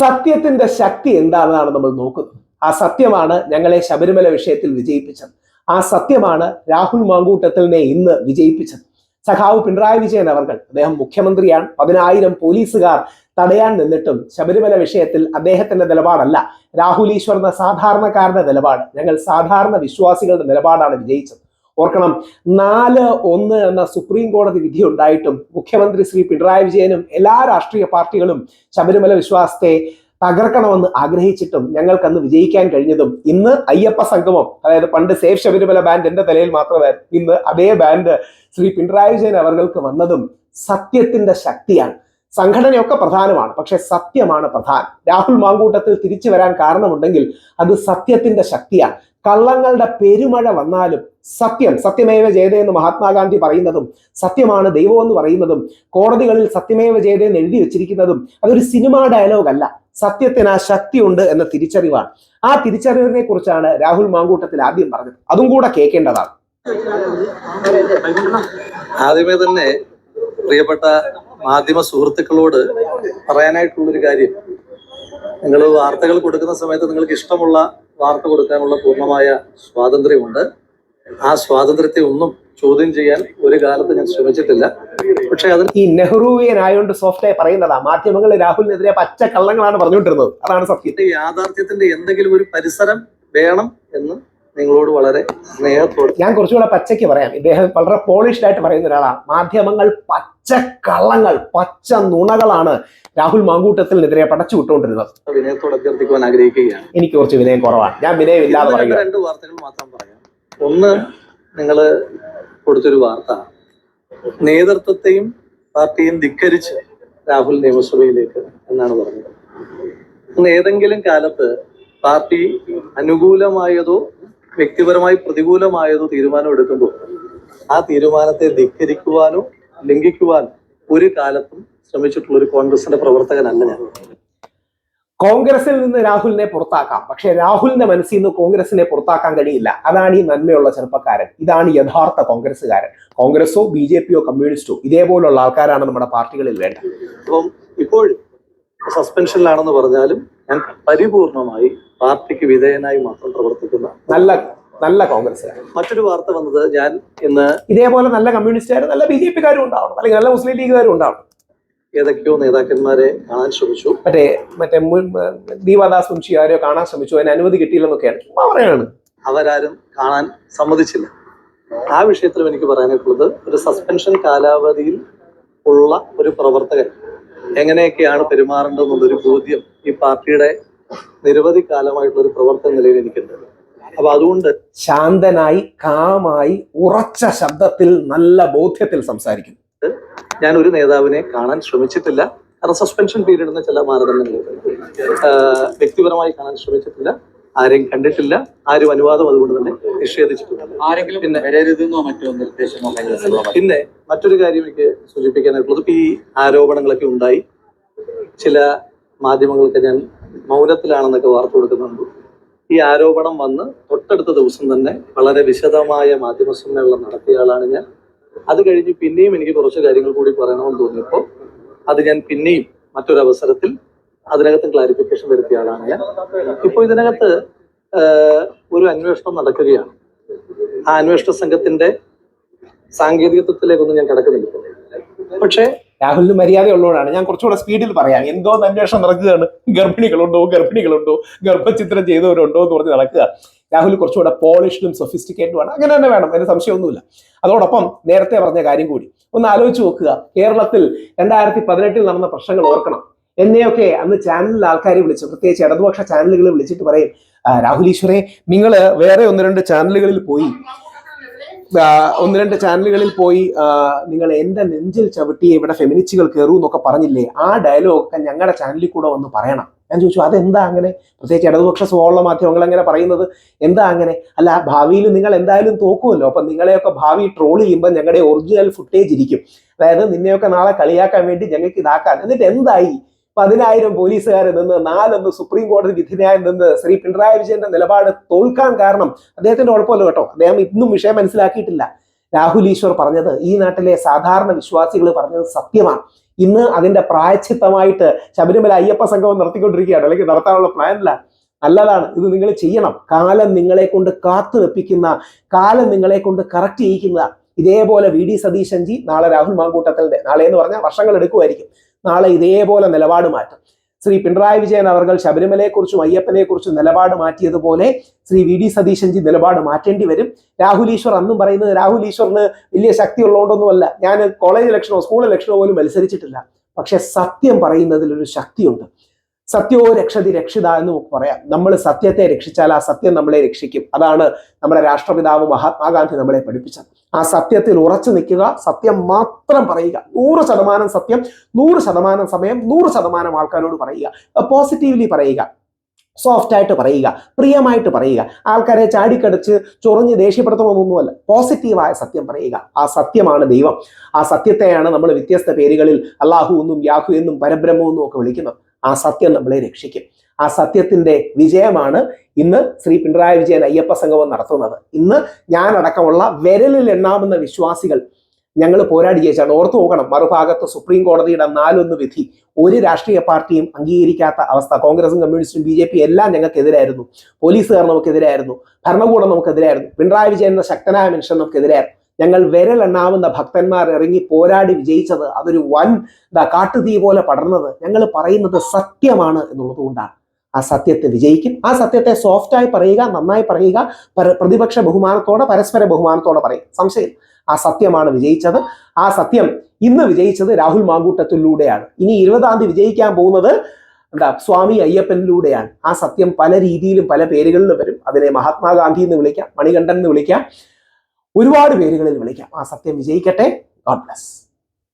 സത്യത്തിന്റെ ശക്തി എന്താണെന്നാണ് നമ്മൾ നോക്കുന്നത്. ആ സത്യമാണ് ഞങ്ങളെ ശബരിമല വിഷയത്തിൽ വിജയിപ്പിച്ചത്. ആ സത്യമാണ് രാഹുൽ മാങ്കൂട്ടത്തിലിനെ ഇന്ന് വിജയിപ്പിച്ചത്. സഖാവ് പിണറായി വിജയൻ അവർകൾ അദ്ദേഹം മുഖ്യമന്ത്രിയാണ്. പതിനായിരം പോലീസുകാർ തടയാൻ നിന്നിട്ടും ശബരിമല വിഷയത്തിൽ അദ്ദേഹത്തിന്റെ നിലപാടല്ല രാഹുൽ ഈശ്വർ എന്ന സാധാരണക്കാരന്റെ നിലപാട്. ഞങ്ങൾ സാധാരണ വിശ്വാസികളുടെ നിലപാടാണ് വിജയിച്ചത്. ഓർക്കണം. നാല് ഒന്ന് എന്ന സുപ്രീം കോടതി വിധി ഉണ്ടായിട്ടും മുഖ്യമന്ത്രി ശ്രീ പിണറായി വിജയനും എല്ലാ രാഷ്ട്രീയ പാർട്ടികളും ശബരിമല വിശ്വാസത്തെ തകർക്കണമെന്ന് ആഗ്രഹിച്ചിട്ടും ഞങ്ങൾക്കന്ന് വിജയിക്കാൻ കഴിഞ്ഞതും ഇന്ന് അയ്യപ്പ സംഗമം. അതായത് പണ്ട് സേഫ് ശബരിമല ബാൻഡ് എന്റെ തലയിൽ മാത്രമായിരുന്നു. ഇന്ന് അതേ ബാൻഡ് ശ്രീ പിണറായി വിജയൻ അവർക്ക് വന്നതും സത്യത്തിന്റെ ശക്തിയാണ്. സംഘടനയൊക്കെ പ്രധാനമാണ് പക്ഷെ സത്യമാണ് പ്രധാനം. രാഹുൽ മാങ്കൂട്ടത്തിൽ തിരിച്ചു വരാൻ കാരണമുണ്ടെങ്കിൽ അത് സത്യത്തിന്റെ ശക്തിയാണ്. കള്ളങ്ങളുടെ പെരുമഴ വന്നാലും സത്യം സത്യമേവ ജയതേ എന്ന് മഹാത്മാഗാന്ധി പറയുന്നതും സത്യമാണ് ദൈവം എന്ന് പറയുന്നതും കോടതികളിൽ സത്യമേവ ജയതേ എന്ന് എഴുതി വെച്ചിരിക്കുന്നതും അതൊരു സിനിമാ ഡയലോഗ് അല്ല. സത്യത്തിന് ആ ശക്തിയുണ്ട് എന്ന തിരിച്ചറിവാണ്. ആ തിരിച്ചറിവിനെ കുറിച്ചാണ് രാഹുൽ മാങ്കൂട്ടത്തിൽ ആദ്യം പറഞ്ഞത്. അതും കൂടെ കേൾക്കേണ്ടതാണ്. ആദ്യമേ തന്നെ പ്രിയപ്പെട്ട മാധ്യമ സുഹൃത്തുക്കളോട് പറയാനായിട്ടുള്ളൊരു കാര്യം. നിങ്ങൾ വാർത്തകൾ കൊടുക്കുന്ന സമയത്ത് നിങ്ങൾക്ക് ഇഷ്ടമുള്ള വാർത്ത കൊടുക്കാനുള്ള പൂർണമായ സ്വാതന്ത്ര്യമുണ്ട്. ആ സ്വാതന്ത്ര്യത്തെ ഒന്നും ചോദ്യം ചെയ്യാൻ ഒരു കാലത്ത് ഞാൻ ശ്രമിച്ചിട്ടില്ല. പക്ഷെ അതിന് ഈ നെഹ്റുവിയനായോണ്ട് സോഫ്റ്റായി പറയുന്നതാ. മാധ്യമങ്ങൾ രാഹുലിനെതിരെ പച്ച കള്ളങ്ങളാണ് പറഞ്ഞുകൊണ്ടിരുന്നത്. അതാണ് സത്യം. യാഥാർത്ഥ്യത്തിന്റെ എന്തെങ്കിലും ഒരു പരിസരം വേണം എന്ന് നിങ്ങളോട് വളരെ സ്നേഹത്തോടെ ഞാൻ കുറച്ചുകൂടെ പച്ചയ്ക്ക് പറയാം. ഇദ്ദേഹം വളരെ പോളിഷ്ഡ് ആയിട്ട് പറയുന്ന ഒരാളാണ് മാധ്യമങ്ങൾ പച്ച കള്ളങ്ങൾ പച്ച നുണകളാണ് രാഹുൽ മാങ്കൂട്ടത്തിനെതിരെ പടച്ചു വിട്ടുകൊണ്ടിരുന്നത്. വിനയത്തോട് അഭ്യർത്ഥിക്കുവാൻ ആഗ്രഹിക്കുകയാണ്. എനിക്ക് കുറച്ച് വിനയം കുറവാണ്. ഞാൻ വിനയം ഇല്ലാതെ പറയുക. രണ്ട് വാർത്തകൾ മാത്രം പറയാം. ഒന്ന് നിങ്ങൾ കൊടുത്തൊരു വാർത്ത. നേതൃത്വത്തെയും പാർട്ടിയും ധിക്കരിച്ച് രാഹുൽ നിയമസഭയിലേക്ക് എന്നാണ് പറഞ്ഞത്. ഏതെങ്കിലും കാലത്ത് പാർട്ടി അനുകൂലമായതോ വ്യക്തിപരമായി പ്രതികൂലമായതോ തീരുമാനം എടുക്കുമ്പോൾ ആ തീരുമാനത്തെ ധിക്കരിക്കുവാനോ ലംഘിക്കുവാനോ ഒരു കാലത്തും ശ്രമിച്ചിട്ടുള്ള ഒരു കോൺഗ്രസിന്റെ പ്രവർത്തകനല്ല ഞാൻ. കോൺഗ്രസിൽ നിന്ന് രാഹുലിനെ പുറത്താക്കാം. പക്ഷെ രാഹുലിന്റെ മനസ്സിൽ നിന്ന് കോൺഗ്രസിനെ പുറത്താക്കാൻ കഴിയില്ല. അതാണ് ഈ നന്മയുള്ള ചെറുപ്പക്കാരൻ. ഇതാണ് യഥാർത്ഥ കോൺഗ്രസ്സുകാരൻ. കോൺഗ്രസോ ബി ജെ പിയോ കമ്മ്യൂണിസ്റ്റോ ഇതേപോലുള്ള ആൾക്കാരാണ് നമ്മുടെ പാർട്ടികളിൽ വേണ്ടത്. അപ്പം ഇപ്പോൾ സസ്പെൻഷനിലാണെന്ന് പറഞ്ഞാലും ഞാൻ പരിപൂർണമായി പാർട്ടിക്ക് വിധേയനായി മാത്രം പ്രവർത്തിക്കുന്ന നല്ല നല്ല കോൺഗ്രസ്സുകാർ മറ്റൊരു വാർത്ത വന്നത് ഞാൻ ഇന്ന് ഇതേപോലെ നല്ല കമ്മ്യൂണിസ്റ്റുകാരും നല്ല ബി ജെ പിക്കാരും ഉണ്ടാവണം. അല്ലെങ്കിൽ നല്ല മുസ്ലിം ലീഗുകാരും ഉണ്ടാവണം. ഏതൊക്കെയോ നേതാക്കന്മാരെ കാണാൻ ശ്രമിച്ചു. മറ്റേ മറ്റേ മുൻ- ദീപാദാസ് മുൻഷി ആരെയോ കാണാൻ ശ്രമിച്ചു. അതിന് അനുമതി കിട്ടിയില്ലെന്നൊക്കെയാണ്. പറയാണ്. അവരാരും കാണാൻ സമ്മതിച്ചില്ല. ആ വിഷയത്തിലും എനിക്ക് പറയാനായിട്ടുള്ളത് ഒരു സസ്പെൻഷൻ കാലാവധിയിൽ ഉള്ള ഒരു പ്രവർത്തകൻ എങ്ങനെയൊക്കെയാണ് പെരുമാറേണ്ടതെന്നുള്ളൊരു ബോധ്യം ഈ പാർട്ടിയുടെ നിരവധി കാലമായിട്ടുള്ള ഒരു പ്രവർത്തന നിലയിൽ എനിക്കുണ്ട്. അപ്പൊ അതുകൊണ്ട് ശാന്തനായി കാമായി ഉറച്ച ശബ്ദത്തിൽ നല്ല ബോധ്യത്തിൽ സംസാരിക്കുന്നു. ഞാൻ ഒരു നേതാവിനെ കാണാൻ ശ്രമിച്ചിട്ടില്ല. കാരണം സസ്പെൻഷൻ പീരീഡ് എന്ന ചില മാനദണ്ഡങ്ങളുണ്ട് ആഹ് വ്യക്തിപരമായി കാണാൻ ശ്രമിച്ചിട്ടില്ല. ആരെയും കണ്ടിട്ടില്ല. ആരും അനുവാദം അതുകൊണ്ട് തന്നെ നിഷേധിച്ചിട്ടുണ്ട് ആരെങ്കിലും പിന്നെ- പിന്നെ മറ്റൊരു കാര്യം എനിക്ക് സൂചിപ്പിക്കാനായിട്ടുള്ളത് ഇപ്പൊ ഈ ആരോപണങ്ങളൊക്കെ ഉണ്ടായി. ചില മാധ്യമങ്ങളൊക്കെ ഞാൻ മൗനത്തിലാണെന്നൊക്കെ വാർത്ത കൊടുക്കുന്നുണ്ട്. ഈ ആരോപണം വന്ന് തൊട്ടടുത്ത ദിവസം തന്നെ വളരെ വിശദമായ മാധ്യമ സമ്മേളനം നടത്തിയ ആളാണ് ഞാൻ. അത് കഴിഞ്ഞ് പിന്നെയും എനിക്ക് കുറച്ച് കാര്യങ്ങൾ കൂടി പറയണമെന്ന് തോന്നിയപ്പോൾ അത് ഞാൻ പിന്നെയും മറ്റൊരവസരത്തിൽ അതിനകത്ത് ക്ലാരിഫിക്കേഷൻ വരുത്തിയ ആളാണ് ഞാൻ. ഇപ്പോൾ ഇതിനകത്ത് ഒരു അന്വേഷണം നടക്കുകയാണ്. ആ അന്വേഷണ സംഘത്തിന്റെ സാങ്കേതികത്വത്തിലേക്കൊന്നും ഞാൻ കിടക്കുന്നില്ല. പക്ഷേ രാഹുലിന് മര്യാദയുള്ളവരാണ് ഞാൻ കുറച്ചുകൂടെ സ്പീഡിൽ പറയാം. എന്തോ അന്വേഷണം നടക്കുകയാണ്. ഗർഭിണികളുണ്ടോ? ഗർഭിണികളുണ്ടോ? ഗർഭചിത്രം ചെയ്തവരുണ്ടോ എന്ന് പറഞ്ഞ് നടക്കുക. രാഹുൽ കുറച്ചുകൂടെ പോളിഷ്ഡും സൊഫിസ്റ്റിക്കേറ്റുമാണ്. അങ്ങനെ തന്നെ വേണം. അതിന് സംശയമൊന്നുമില്ല. അതോടൊപ്പം നേരത്തെ പറഞ്ഞ കാര്യം കൂടി. ഒന്ന് ആലോചിച്ച് നോക്കുക. കേരളത്തിൽ രണ്ടായിരത്തി പതിനെട്ടിൽ നടന്ന പ്രശ്നങ്ങൾ ഓർക്കണം. എന്നെയൊക്കെ അന്ന് ചാനലിൽ ആൾക്കാർ വിളിച്ചു. പ്രത്യേകിച്ച് ഇടതുപക്ഷ ചാനലുകൾ വിളിച്ചിട്ട് പറയും "ആ, രാഹുൽ ഈശ്വരെ നിങ്ങൾ വേറെ ഒന്ന് രണ്ട് ചാനലുകളിൽ പോയി. ഒന്ന് രണ്ട് ചാനലുകളിൽ പോയി നിങ്ങൾ എന്റെ നെഞ്ചിൽ ചവിട്ടി ഇവിടെ ഫെമിനിസ്റ്റുകൾ കയറൂ എന്നൊക്കെ പറഞ്ഞില്ലേ ആ ഡയലോഗ് ഒക്കെ ഞങ്ങളുടെ ചാനലിൽ കൂടെ വന്ന് പറയണം. ഞാൻ ചോദിച്ചു അതെന്താ അങ്ങനെ? പ്രത്യേകിച്ച് ഇടതുപക്ഷ സ്വഭാവമുള്ള മാധ്യമങ്ങൾ അങ്ങനെ പറയുന്നത്? എന്താ അങ്ങനെ? അല്ല ഭാവിയിൽ നിങ്ങൾ എന്തായാലും തോക്കുമല്ലോ അപ്പൊ നിങ്ങളെയൊക്കെ ഭാവി ട്രോൾ ചെയ്യുമ്പോൾ ഞങ്ങളുടെ ഒറിജിനൽ ഫുട്ടേജ് ഇരിക്കും. അതായത് നിന്നെയൊക്കെ നാളെ കളിയാക്കാൻ വേണ്ടി ഞങ്ങൾക്ക് ഇതാക്കാൻ. എന്നിട്ട് എന്തായി? പതിനായിരം പോലീസുകാർ നിന്ന് നാലൊന്ന് സുപ്രീം കോടതി വിധിന്യായം നിന്ന് ശ്രീ പിണറായി വിജയന്റെ നിലപാട് തോൽക്കാൻ കാരണം അദ്ദേഹത്തിന്റെ ഉഴപ്പല്ലോ കേട്ടോ. അദ്ദേഹം ഇന്നും വിഷയം മനസ്സിലാക്കിയിട്ടില്ല. രാഹുൽ ഈശ്വർ പറഞ്ഞത് ഈ നാട്ടിലെ സാധാരണ വിശ്വാസികൾ പറഞ്ഞത് സത്യമാണ്. ഇന്ന് അതിന്റെ പ്രായച്ചിത്തമായിട്ട് ശബരിമല അയ്യപ്പ സംഘം നടത്തിക്കൊണ്ടിരിക്കുകയാണ്. അല്ലെങ്കിൽ നടത്താനുള്ള പ്ലാനല്ല. നല്ലതാണ്. ഇത് നിങ്ങൾ ചെയ്യണം. കാലം നിങ്ങളെ കൊണ്ട് കാത്തു വെപ്പിക്കുന്ന കാലം നിങ്ങളെ കൊണ്ട് കറക്റ്റ് ചെയ്യിക്കുന്ന ഇതേപോലെ വി ഡി സതീശൻജി നാളെ രാഹുൽ മാങ്കൂട്ടത്തലിന്റെ നാളെ എന്ന് പറഞ്ഞാൽ വർഷങ്ങൾ എടുക്കുമായിരിക്കും. നാളെ ഇതേപോലെ നിലപാട് മാറ്റും. ശ്രീ പിണറായി വിജയൻ അവർ ശബരിമലയെക്കുറിച്ചും അയ്യപ്പനെക്കുറിച്ചും നിലപാട് മാറ്റിയതുപോലെ ശ്രീ വി ഡി സതീശൻജി നിലപാട് മാറ്റേണ്ടി വരും. രാഹുൽ ഈശ്വർ അന്നും പറയുന്നത് രാഹുൽ ഈശ്വറിന് വലിയ ശക്തി ഉള്ളതുകൊണ്ടൊന്നുമല്ല. ഞാൻ കോളേജ് ഇലക്ഷനോ സ്കൂൾ ഇലക്ഷനോ പോലും മത്സരിച്ചിട്ടില്ല. പക്ഷെ സത്യം പറയുന്നതിൽ ഒരു ശക്തിയുണ്ട്. സത്യോ രക്ഷതി രക്ഷിത എന്ന് പറയാം. നമ്മൾ സത്യത്തെ രക്ഷിച്ചാൽ ആ സത്യം നമ്മളെ രക്ഷിക്കും. അതാണ് നമ്മുടെ രാഷ്ട്രപിതാവ് മഹാത്മാഗാന്ധി നമ്മളെ പഠിപ്പിച്ചത്. ആ സത്യത്തിൽ ഉറച്ചു നിൽക്കുക സത്യം മാത്രം പറയുക. നൂറ് ശതമാനം സത്യം നൂറ് ശതമാനം സമയം നൂറ് ശതമാനം ആൾക്കാരോട് പറയുക. പോസിറ്റീവ്ലി പറയുക. സോഫ്റ്റ് ആയിട്ട് പറയുക. പ്രിയമായിട്ട് പറയുക. ആൾക്കാരെ ചാടിക്കടിച്ച് ചൊറിഞ്ഞ് ദേഷ്യപ്പെടുത്തണമെന്നൊന്നുമല്ല പോസിറ്റീവായ സത്യം പറയുക. ആ സത്യമാണ് ദൈവം. ആ സത്യത്തെയാണ് നമ്മൾ വ്യത്യസ്ത പേരുകളിൽ അള്ളാഹു എന്നും യാഹു എന്നും പരബ്രഹ്മം എന്നും ഒക്കെ വിളിക്കുന്നത്. ആ സത്യം നമ്മളെ രക്ഷിക്കും. ആ സത്യത്തിന്റെ വിജയമാണ് ഇന്ന് ശ്രീ പിണറായി വിജയൻ അയ്യപ്പ സംഗമം നടത്തുന്നത്. ഇന്ന് ഞാനടക്കമുള്ള വിരലിൽ എണ്ണാവുന്ന വിശ്വാസികൾ ഞങ്ങൾ പോരാടി ജയിച്ചാണ്. ഓർത്തു പോകണം മറുഭാഗത്ത് സുപ്രീം കോടതിയുടെ നാലൊന്ന് വിധി. ഒരു രാഷ്ട്രീയ പാർട്ടിയും അംഗീകരിക്കാത്ത അവസ്ഥ. കോൺഗ്രസും കമ്മ്യൂണിസ്റ്റും ബി ജെ പി എല്ലാം ഞങ്ങൾക്കെതിരായിരുന്നു. പോലീസുകാർ നമുക്കെതിരായിരുന്നു. ഭരണകൂടം നമുക്കെതിരായിരുന്നു. പിണറായി വിജയൻ എന്ന ശക്തനായ മനുഷ്യൻ നമുക്കെതിരായിരുന്നു. ഞങ്ങൾ വിരലെണ്ണാവുന്ന ഭക്തന്മാർ ഇറങ്ങി പോരാടി വിജയിച്ചത് അതൊരു വൻ എന്താ കാട്ടുതീ പോലെ പടർന്നത്. ഞങ്ങൾ പറയുന്നത് സത്യമാണ് എന്നുള്ളത് കൊണ്ടാണ്. ആ സത്യത്തെ വിജയിക്കും. ആ സത്യത്തെ സോഫ്റ്റായി പറയുക നന്നായി പറയുക പ്രതിപക്ഷ ബഹുമാനത്തോടെ പരസ്പര ബഹുമാനത്തോടെ പറയും. സംശയം. ആ സത്യമാണ് വിജയിച്ചത്. ആ സത്യം ഇന്ന് വിജയിച്ചത് രാഹുൽ മാങ്കൂട്ടത്തിലൂടെയാണ്. ഇനി ഇരുപതാം തീയതി വിജയിക്കാൻ പോകുന്നത് എന്താ സ്വാമി അയ്യപ്പനിലൂടെയാണ്. ആ സത്യം പല രീതിയിലും പല പേരുകളിലും വരും. അതിനെ മഹാത്മാഗാന്ധി എന്ന് വിളിക്കാം മണികണ്ഠൻ എന്ന് വിളിക്കാം. ഒരുപാട് പേരുകളിൽ വിളിക്കാം. ആ സത്യം വിജയിക്കട്ടെ. God bless